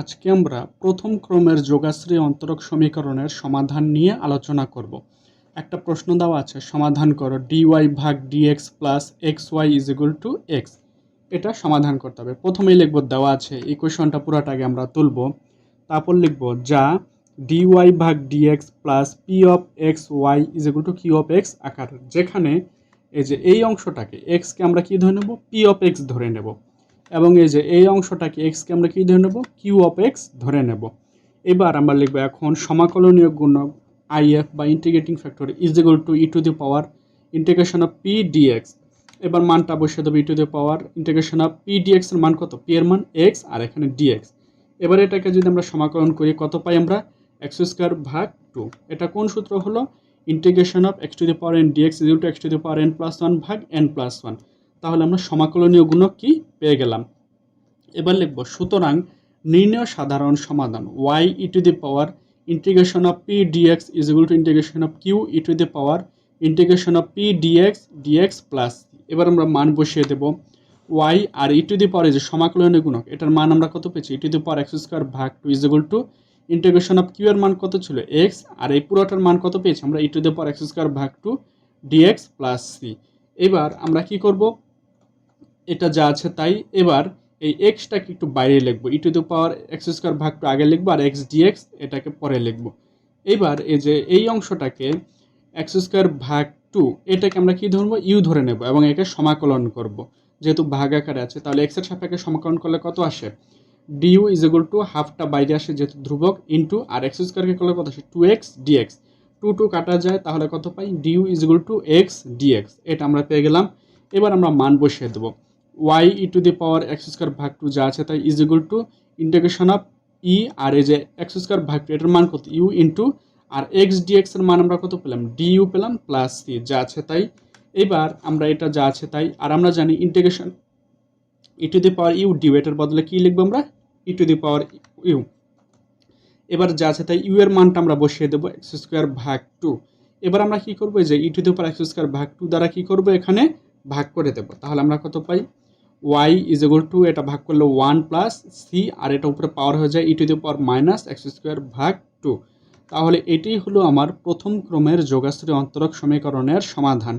আজকে আমরা প্রথম ক্রমের যোগাশ্রী অন্তরক সমীকরণের সমাধান নিয়ে আলোচনা করব। একটা প্রশ্ন দেওয়া আছে, সমাধান করো ডিওয়াই ভাগ D X plus X Y is equal to X এটা সমাধান করতে হবে। প্রথমেই লিখব, দেওয়া আছে ইকুয়েশনটা পুরোটাকে আমরা তুলব। তারপর লিখব, যা ডিওয়াই ভাগ D X plus P of X Y is equal to Q of X আকার। যেখানে এই যে এই অংশটাকে এক্সকে আমরা কি ধরে নেব? পি অফ এক্স ধরে নেব। এবং এই যে এই অংশটাকে এক্সকে আমরা কি ধরে নেব? কিউ অফ এক্স ধরে নেব। এবার আমরা লিখব এখন সমাকলনীয় গুণক আইএফ বা integrating factor is equal to E to the power integration of P D X এবার মানটা বসিয়ে দেবো E to the power integration of P D X এর মান কত? পি এর মান এক্স আর এখানে ডিএক্স এবার এটাকে যদি আমরা সমাকলন করি, কত পাই আমরা? এক্স স্কোয়ার ভাগ টু এটা কোন সূত্র হলো? Integration of X to the power N D X is to X to the power N plus one ভাগ এন প্লাস ওয়ান তাহলে আমরা সমাকলনীয় গুণক কি পেয়ে গেলাম। এবার লিখব, সুতরাং নির্ণয় সাধারণ সমাধান Y E to the power integration of P D X is equal to integration of Q E to the power integration of P D X D X plus এবার আমরা মান বসিয়ে দেব Y R E to the পাওয়ার যে সমাকলনীয় গুণক, এটার মান আমরা কত পেয়েছি? E to the power X square ভাগ two is equal to integration of Q এর মান কত ছিল? এক্স আর এই পুরোটার মান কত পেয়েছি? আমরা E to the power X square ভাগ two D X plus C এবার আমরা কি করব? এটা যা আছে তাই। এবার এই এক্সটাকে একটু বাইরে লিখব। E to the power X square ভাগ টু আগে লিখব আর এক্স ডিএক্স এটাকে পরে লিখব। এবার এই যে এই অংশটাকে এক্স স্কোয়ার ভাগ টু এটাকে আমরা কি ধরবো? ইউ ধরে নেব এবং একে সমাকলন করব। যেহেতু ভাগ আকারে আছে, তাহলে এক্সের সাপেক্ষে সমাকলন করলে কত আসে? ডিউ ইজ ইকুয়াল টু হাফটা বাইরে আসে যেহেতু ধ্রুবক ইন্টু আর এক্স স্কোয়ারকে করলে কত আসে? Two X D X two two কাটা যায়, তাহলে কত পাই? D U is equal to X D X এটা আমরা পেয়ে গেলাম। এবার আমরা মান বসিয়ে দেবো। Y E to the power X square ভাগ টু যা আছে তাই is equal to integration of E আর এই যে এক্স স্কোয়ার ভাগ টু এটার মান কত? ইউ ইন্টু আর এক্স ডিএক্স এর মান আমরা কত পেলাম? ডি ইউ পেলাম প্লাস সি যা আছে তাই। এবার আমরা এটা যা আছে তাই, আর আমরা জানি integration E to the power U D U এটার বদলে কী লিখব আমরা? ই টু দি পাওয়ার ইউ এবার যা আছে তাই ইউ এর মানটা আমরা বসিয়ে দেবো এক্স স্কোয়ার ভাগ টু এবার আমরা কি করব? যে E to the power X square ভাগ টু দ্বারা কি করব? এখানে ভাগ করে দেবো। তাহলে আমরা কত পাই? ওয়াই ইজ এগুল টু এটা ভাগ করলে ওয়ান প্লাস সি আর এটা উপরে পাওয়ার হয়ে যায় E to the power minus X square ভাগ টু তাহলে এটাই হলো আমার প্রথম ক্রমের যোগাশ্রী অন্তরক সমীকরণের সমাধান।